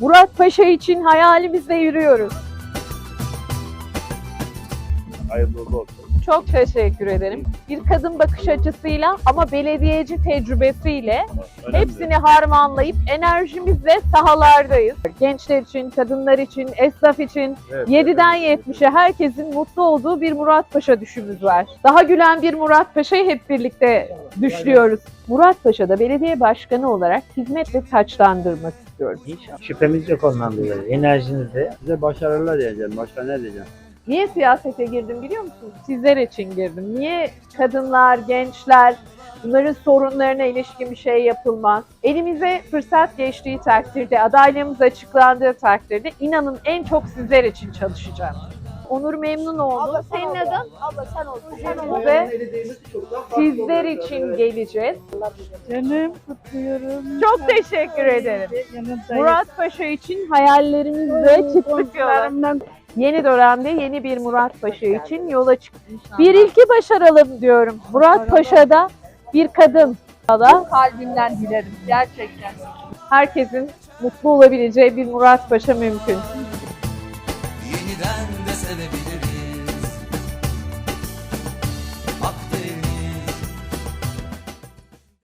Murat Paşa için hayalimizle yürüyoruz. Hayırlı uğurlu olsun. Çok teşekkür ederim. Bir kadın bakış açısıyla ama belediyeci tecrübesiyle Önemli. hepsini harmanlayıp enerjimizle sahalardayız. Gençler için, kadınlar için, esnaf için Evet, 7'den evet. 70'e herkesin mutlu olduğu bir Murat Paşa düşümüz var. Daha gülen bir Murat Paşa'yı hep birlikte düşlüyoruz. Murat Paşa'da belediye başkanı olarak hizmetle taçlandırmak istiyoruz. Şüphemiz yok ondan dolayı. Enerjinizde Size başarılar diyeceğim. Başka ne diyeceğim? Niye siyasete girdim biliyor musunuz? Sizler için girdim. Niye kadınlar, gençler, bunların sorunlarına ilişkin bir şey yapılmaz? Elimize fırsat geçtiği takdirde, adaylığımız açıklandığı takdirde inanın en çok sizler için çalışacağım. Onur memnun oldu. Senin adın? Abla sen olsun. Sen olsun. de sizler için geleceğiz. Canım kutluyorum. Çok teşekkür ederim. Murat Paşa için hayallerimizle çıktık yola. Komşularımdan Yeni dönemde yeni bir Murat Paşa için yola çıktık. Bir ilki başaralım diyorum. Murat Paşa'da bir kadın da kalbimden dilerim gerçekten. herkesin mutlu olabileceği bir Murat Paşa mümkün yeniden de sevebilirim.